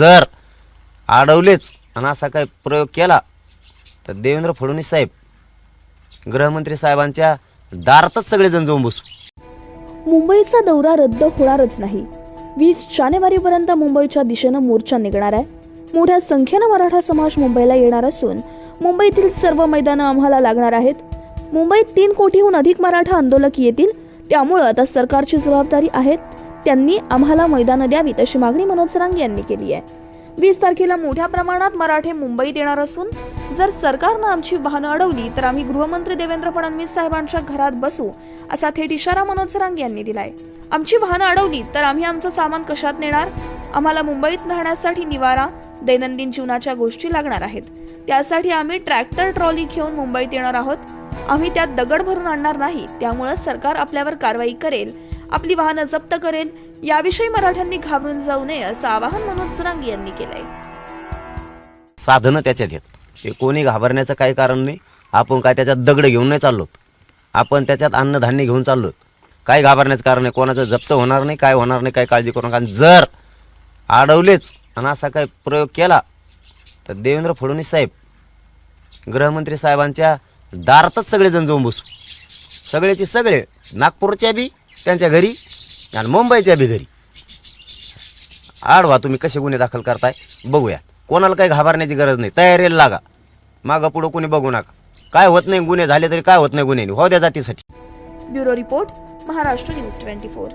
जर अडवलेच आणि असा काही प्रयोग केला तर देवेंद्र फडणवीस साहेब गृहमंत्री साहेबांच्या दारातच सगळेजण जाऊन बसू. मुंबईचा दौरा रद्द होणारच नाही. वीस जानेवारीपर्यंत मुंबईच्या दिशेनं मोर्चा निघणार आहे. मोठ्या संख्येनं मराठा समाज मुंबईला येणार असून मुंबईतील सर्व मैदानं आम्हाला लागणार आहेत. मुंबईत तीन कोटीहून अधिक मराठा आंदोलक येतील त्यामुळं आता सरकारची जबाबदारी आहेत. त्यांनी आम्हाला मैदानं द्यावी तशी मागणी मनोज सरांग यांनी केली आहे. वीस तारखेला मोठ्या प्रमाणात मराठे मुंबईत येणार असून जर सरकारनं आमची वाहनं अडवली तर आम्ही गृहमंत्री देवेंद्र फडणवीस साहेबांच्या घरात बसू असा थेट इशारा मनोज सरांग यांनी दिलाय. आमची वाहनं अडवली तर आम्ही आमचं सामान कशात नेणार? आम्हाला मुंबईत राहण्यासाठी निवारा दैनंदिन जीवनाच्या गोष्टी लागणार आहेत. त्यासाठी आम्ही ट्रॅक्टर ट्रॉली घेऊन मुंबईत येणार आहोत. आम्ही त्यात दगड भरून आणणार नाही त्यामुळं सरकार आपल्यावर कारवाई करेल आपली वाहनं जप्त करेल याविषयी मराठ्यांनी घाबरून जाऊ नये असं आवाहन मनोज रांग यांनी केलंय. साधनं त्याच्यात आहेत. हे कोणी घाबरण्याचं काही कारण नाही. आपण काय त्याच्यात दगड घेऊन नाही चाललो आपण त्याच्यात अन्नधान्य घेऊन चाललो काय घाबरण्याचं कारण नाही. कोणाचं जप्त होणार नाही काय होणार नाही काय काळजी करू नका. जर अडवलेच आणि असा काही प्रयोग केला तर देवेंद्र फडणवीस साहेब गृहमंत्री साहेबांच्या दारातच सगळेजण जाऊन बसू. सगळेचे सगळे नागपूरच्या बी त्यांच्या घरी आणि मुंबईच्या बी घरी. आडवा तुम्ही कसे गुन्हे दाखल करताय? बघूया. कोणाला काही घाबरण्याची गरज नाही. तयारीला लागा. मागं पुढं कोणी बघू नका. काय होत नाही गुन्हे झाले तरी काय होत नाही गुन्हे हो द्या जातीसाठी. Bureau report Maharashtra news twenty four.